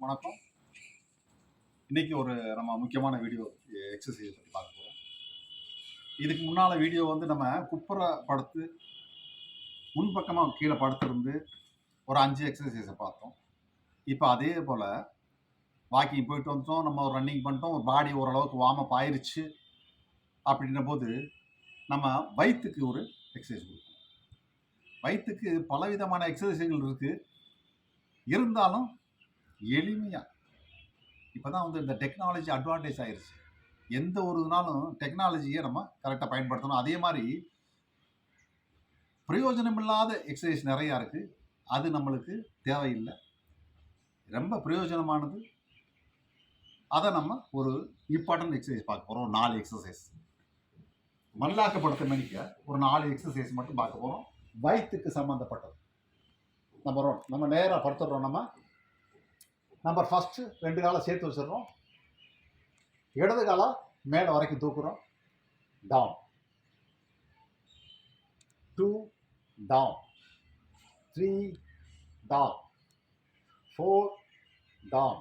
வணக்கம். இன்னைக்கு ஒரு நம்ம முக்கியமான வீடியோ எக்ஸசைஸ் பற்றி பார்க்க போகிறோம் இதுக்கு முன்னால் வீடியோ வந்து நம்ம குப்புற படுத்து முன்பக்கமாக கீழே படுத்திருந்து ஒரு அஞ்சு எக்ஸசைஸை பார்த்தோம். இப்போ அதே போல் வாக்கிங் போயிட்டு வந்துட்டோம் நம்ம ஒரு ரன்னிங் பண்ணிட்டோம் பாடி ஓரளவுக்கு வார்மப் ஆயிடுச்சு அப்படின்ற போது நம்ம வயிற்றுக்கு ஒரு எக்ஸசைஸ் கொடுக்கணும் வயிற்றுக்கு பலவிதமான எக்ஸசைஸ்கள் இருக்குது இருந்தாலும் எளிமையாக இப்போ தான் வந்து இந்த டெக்னாலஜி அட்வான்டேஜ் ஆயிருச்சு. எந்த ஒரு இதுனாலும் டெக்னாலஜியை நம்ம கரெக்டாக பயன்படுத்தணும். அதே மாதிரி பிரயோஜனமில்லாத எக்ஸசைஸ் நிறையா இருக்குது அது நம்மளுக்கு தேவையில்லை. ரொம்ப பிரயோஜனமானது. அதை நம்ம ஒரு இம்பார்ட்டன்ட் எக்ஸசைஸ் பார்க்க போகிறோம் நாலு எக்ஸசைஸ் மல்லாக்கப்படுத்த மணிக்க ஒரு நாலு எக்ஸசைஸ் மட்டும் பார்க்க போகிறோம் வயிற்றுக்கு சம்மந்தப்பட்டது நம்ம நம்ம நேராக படுத்துடுறோம் நம்ம நம்பர் ஃபஸ்ட்டு ரெண்டு காலை சேர்த்து வச்சிடுறோம். இடது காலை மேலே வரைக்கும் தூக்குறோம். Down two down three down four down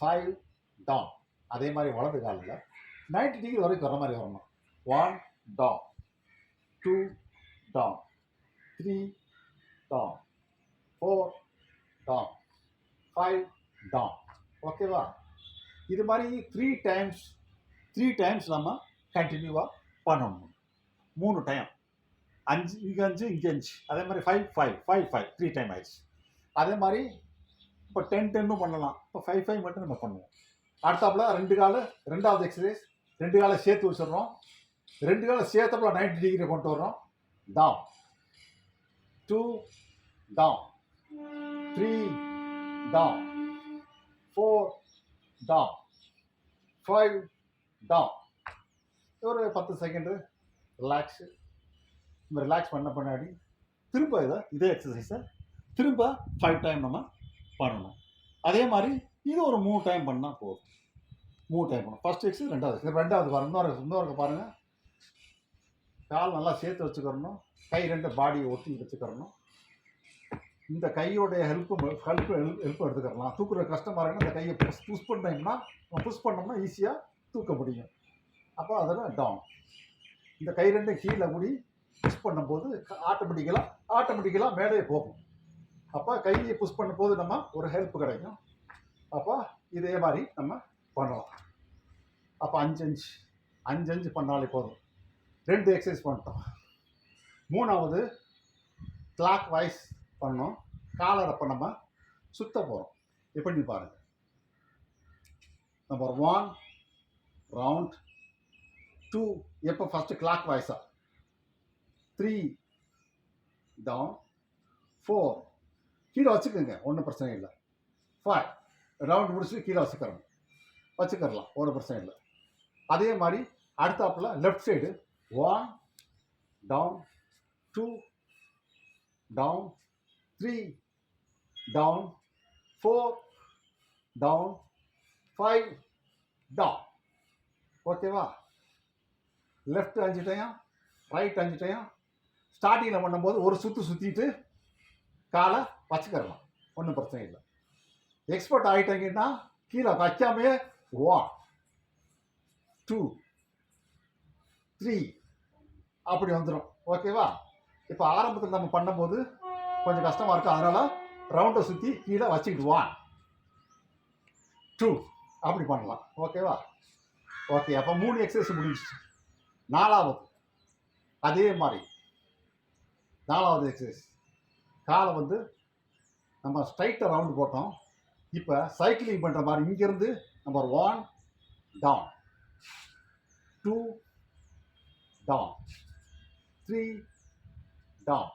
five down அதே மாதிரி வலது காலில் 90 டிகிரி வரைக்கும் வர மாதிரி வரணும். One down two down three down four down five down ஓகேவா இது மாதிரி த்ரீ டைம்ஸ் த்ரீ டைம்ஸ் நம்ம கண்டினியூவாக பண்ணணும். மூணு டைம் அஞ்சு இங்கே அஞ்சு இங்கே அஞ்சு. அதே மாதிரி five five five five three time ஆயிடுச்சு. அதே மாதிரி இப்போ டென் டென்னும் பண்ணலாம். இப்போ ஃபைவ் ஃபைவ் மட்டும் நம்ம பண்ணுவோம். அடுத்தாப்புல ரெண்டு கால ரெண்டாவது எக்ஸசைஸ் ரெண்டு காலை சேர்த்து வச்சிடுறோம். ரெண்டு காலை சேர்த்தப்பல 90 டிகிரி கொண்டு வர்றோம். Down two down three da, four down, five down. ஒரு பத்து செகண்டு ரிலாக்ஸு இந்த ரிலாக்ஸ் பண்ண பின்னாடி திரும்ப இதை இதே எக்ஸசைஸை திரும்ப ஃபைவ் டைம் நம்ம பண்ணணும். அதே மாதிரி இது ஒரு மூணு டைம் பண்ணால் போதும். மூணு டைம் பண்ணணும். ஃபஸ்ட் எக்ஸு ரெண்டாவது exercise. ரெண்டாவது பாருங்க. இன்னொரு இன்னொரு பாருங்கள் கால் நல்லா சேர்த்து வச்சுக்கிறணும் கை ரெண்டு பாடியை ஒட்டி வச்சுக்கிறணும் இந்த கையோடைய ஹெல்ப் ஹெல்ப் ஹெல்ப் எடுத்துக்கலாம் தூக்குற கஷ்டமாக இருக்குன்னா இந்த கையை புஷ் புஷ் பண்ணோம்னா புஷ் பண்ணோம்னா ஈஸியாக தூக்க முடியும். அப்போ அதில் டவுன் இந்த கை ரெண்டும் கீழே கூடி புஷ் பண்ணும்போது ஆட்டோமேட்டிக்கலாக ஆட்டோமேட்டிக்கலாக மேலே போகும். அப்போ கையை புஷ் பண்ணும்போது நம்ம ஒரு ஹெல்ப் கிடைக்கும். அப்போ இதே மாதிரி நம்ம பண்ணலாம். அப்போ அஞ்சு அஞ்சு அஞ்சு அஞ்சு பண்ணாலே போதும். ரெண்டு எக்ஸசைஸ் பண்ணிட்டோம். மூணாவது கிளாக் வைஸ் பண்ணோம். காலரப்பை நம்ம சுத்த போகிறோம் எப்படி பாருங்க. நம்பர் ஒன் ரவுண்ட் டூ எப்போ ஃபஸ்ட்டு கிளாக் வைஸா த்ரீ டவுன் ஃபோர் கீழே வச்சுக்கோங்க. ஒன்றும் பிரச்சனை இல்லை. ஃபைவ் ரவுண்ட் முடிச்சுட்டு கீழே வச்சுக்கிறோம் வச்சுக்கிறலாம். ஒன்றும் பிரச்சனை இல்லை. அதே மாதிரி அடுத்தாப்பில் left side one down two down three down four down five down ஓகேவா லெஃப்ட் அஞ்சு டைம் ரைட் அஞ்சு டைம் ஸ்டார்டிங்கில் பண்ணும்போது ஒரு சுற்று சுற்றிட்டு காலை வச்சுக்கிறலாம் ஒன்றும் பிரச்சனை இல்லை. எக்ஸ்பர்ட் ஆகிட்டாங்கன்னா கீழே வைக்காமையே ஒன் டூ த்ரீ அப்படி வந்துடும் ஓகேவா இப்போ ஆரம்பத்தில் நம்ம பண்ணும்போது கொஞ்சம் கஷ்டமாக இருக்கும் அதனால் ரவுண்டை சுற்றி கீழே வச்சுக்கிட்டு ஒன் டூ அப்படி பண்ணலாம். ஓகேவா ஓகே அப்போ மூணு எக்ஸசைஸ் முடிஞ்சிச்சு. நாலாவது. அதே மாதிரி. நாலாவது எக்ஸசைஸ் காலை வந்து நம்ம ஸ்ட்ரைட்டாக ரவுண்டு போட்டோம். இப்போ சைக்கிளிங் பண்ணுற மாதிரி இங்கேருந்து number one down two down three down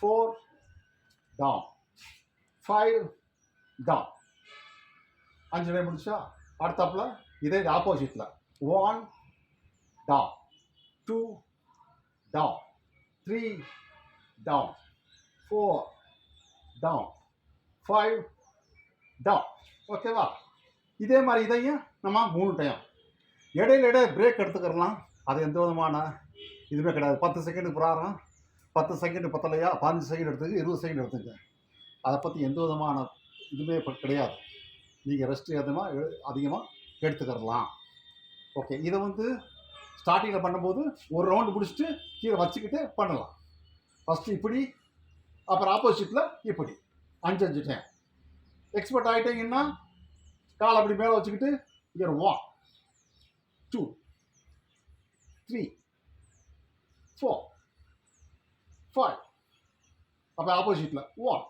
four down five down அஞ்சு டைம் முடிச்சா அடுத்தாப்புல இதே ஆப்போசிட்டில் one down two down three down four down five down ஓகேவா இதே மாதிரி இதையும் நம்ம மூணு டைம் இடையில இடையே பிரேக் எடுத்துக்கிறலாம். அது எந்த விதமான இதுவுமே கிடையாது. பத்து செகண்டுக்கு பிராரம். பத்து செகண்ட் பத்தலையா? பதினஞ்சு செகண்ட் எடுத்துக்க இருபது செகண்ட் எடுத்துங்க அதை பற்றி எந்த விதமான இதுவுமே இப்போ கிடையாது. நீங்கள் ரெஸ்ட் அதிகமாக அதிகமாக எடுத்துக்கிறலாம். ஓகே இதை வந்து ஸ்டார்டிங்கில் பண்ணும்போது ஒரு ரவுண்டு முடிச்சுட்டு கீழே வச்சுக்கிட்டு பண்ணலாம். ஃபஸ்ட்டு இப்படி அப்புறம் ஆப்போசிட்டில் இப்படி. அஞ்சு அஞ்சு டைம் எக்ஸ்பர்ட் ஆகிட்டீங்கன்னா கால் அப்படி மேலே வச்சுக்கிட்டு year one two three four five அப்போ ஆப்போசிட்டில் one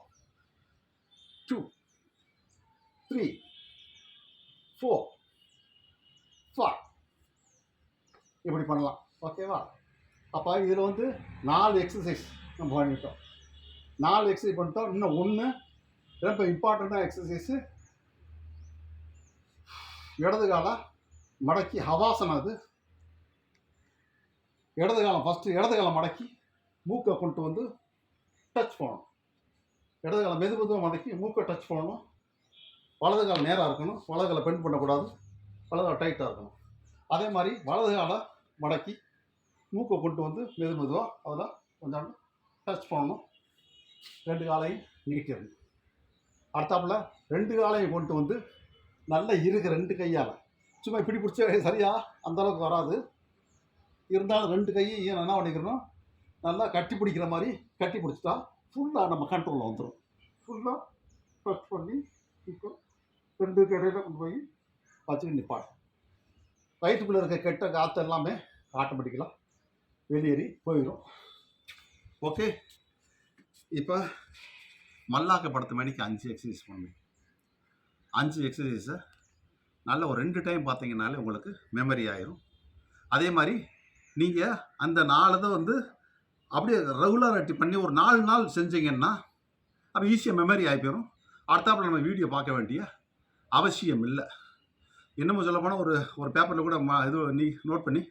two three four five இப்படி பண்ணலாம். ஓகேவா அப்போ இதில் வந்து நாலு எக்ஸசைஸ் நம்ம பண்ணிட்டோம். நாலு எக்ஸசைஸ் பண்ணிட்டோம். இன்னும் ஒன்று ரொம்ப இம்பார்ட்டண்ட்டாக எக்ஸசைஸு இடது காலம் மடக்கி ஹவாசனம் அது. இடது காலம் ஃபஸ்ட்டு இடது காலம் மடக்கி மூக்கை கொண்டு வந்து டச் பண்ணணும். இடது காலம் மெது மெதுவாக மடக்கி மூக்கை டச் பண்ணணும். வலது காலம் நேராக இருக்கணும். வலது காலம் பெண்ட் பண்ணக்கூடாது. வலது டைட்டாக இருக்கணும். அதே மாதிரி வலது காலை மடக்கி மூக்கை கொண்டு வந்து மெது மெதுவாக அதில் கொஞ்சம் டச் பண்ணணும். ரெண்டு காலையும் நீட்டிடணும். அடுத்தாப்புல ரெண்டு காலையும் கொண்டு வந்து நல்லா இருக்கு ரெண்டு கையால். சும்மா இப்படி பிடிச்ச சரியா அந்தளவுக்கு வராது. இருந்தாலும் ரெண்டு கையும் என்ன பண்ணிக்கிறோம் நல்லா கட்டி பிடிக்கிற மாதிரி கட்டி பிடிச்சிட்டா ஃபுல்லாக நம்ம கண்ட்ரோலில் வந்துடும் ஃபுல்லாக டச் பண்ணி இப்போ ரெண்டு கடையில் கொண்டு போய் வச்சுட்டு நிற்பாடு வயிற்றுக்குள்ளே இருக்க கெட்ட காற்று எல்லாமே ஆட்டோமேட்டிக்கலாக வெளியேறி போயிடும் ஓகே இப்போ மல்லாக்க படத்து மணிக்கு அஞ்சு எக்ஸசைஸ் பண்ணுவேன் அஞ்சு எக்ஸசைஸை நல்ல ஒரு ரெண்டு டைம் பார்த்தீங்கன்னாலே உங்களுக்கு மெமரி ஆயிரும். அதே மாதிரி நீங்கள் அந்த நாலு தான் வந்து அப்படியே ரெகுலராட்டி பண்ணி ஒரு நாலு நாள் செஞ்சீங்கன்னா அப்போ ஈஸியாக மெமரி ஆகி போயிடும் அடுத்தாப்பில் நம்ம வீடியோ பார்க்க வேண்டிய அவசியம் இல்லை. இன்னமும் சொல்ல போனால் ஒரு ஒரு பேப்பரில் கூட மா இது நீ நோட் பண்ணி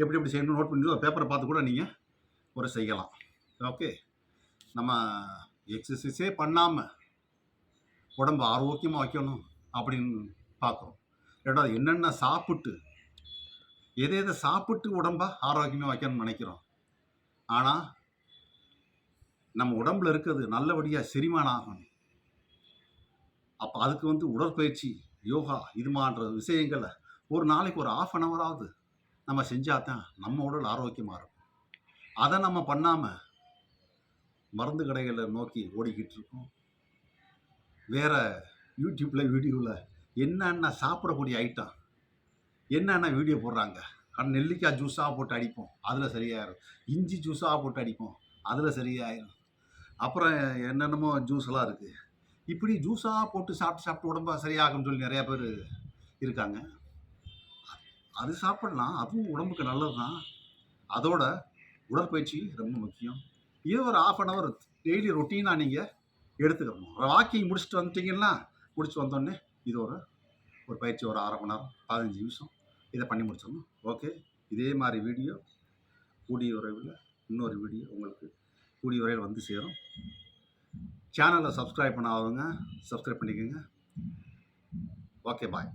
எப்படி எப்படி செய்யணும் நோட் பண்ணி ஒரு பேப்பரை பார்த்து கூட நீங்கள் ஒரு செய்யலாம். ஓகே நம்ம எக்ஸசைஸே பண்ணாமல் உடம்பு ஆரோக்கியமாக வைக்கணும் அப்படின்னு பார்க்குறோம். ரெண்டாவது என்னென்ன சாப்பிட்டு எதை எதை சாப்பிட்டு உடம்ப ஆரோக்கியமாக வைக்கணும்னு நினைக்கிறோம்? ஆனால் நம்ம உடம்புல இருக்கிறது நல்லபடியாக செரிமானம் ஆகணும். அப்போ அதுக்கு வந்து உடற்பயிற்சி யோகா இதுமான்ற விஷயங்களை ஒரு நாளைக்கு ஒரு ஆஃப் அன் ஹவராவது நம்ம செஞ்சால் தான் நம்ம உடல் ஆரோக்கியமாக இருக்கும். அதை நம்ம பண்ணாமல் மருந்து கடைகளை நோக்கி ஓடிக்கிட்டு இருக்கோம். வேற யூடியூப்பில் வீடியோவில் என்னென்ன சாப்பிடக்கூடிய ஐட்டம் என்னென்ன வீடியோ போடுறாங்க நெல்லிக்காய் ஜூஸாக போட்டு அடிப்போம். அதில் சரியாயிரும். இஞ்சி ஜூஸாக போட்டு அடிப்போம். அதில் சரியாயிரும். அப்புறம் என்னென்னமோ ஜூஸ்லாம் இருக்குது இப்படி ஜூஸாக போட்டு சாப்பிட்டு சாப்பிட்டு உடம்பாக சரியாகும்னு சொல்லி நிறையா பேர் இருக்காங்க. அது சாப்பிடலாம். அதுவும் உடம்புக்கு நல்லது தான் அதோட உடற்பயிற்சி ரொம்ப முக்கியம். இது ஒரு ஆஃப் அன் ஹவர் டெய்லி ரொட்டீனாக நீங்கள் எடுத்துக்கணும். வாக்கிங் முடிச்சுட்டு வந்துட்டீங்கன்னா முடிச்சு வந்தோடனே இது ஒரு ஒரு பயிற்சி ஒரு அரை மணி நேரம் பதினஞ்சு நிமிஷம். இதை பண்ணி முடிச்சிடணும். ஓகே? இதே மாதிரி வீடியோ கூடிய உறவில் இன்னொரு வீடியோ உங்களுக்கு கூடிய விரைவில் வந்து சேரும். சேனலை சப்ஸ்கிரைப் பண்ணாதவங்க சப்ஸ்கிரைப் பண்ணிக்கோங்க. Okay bye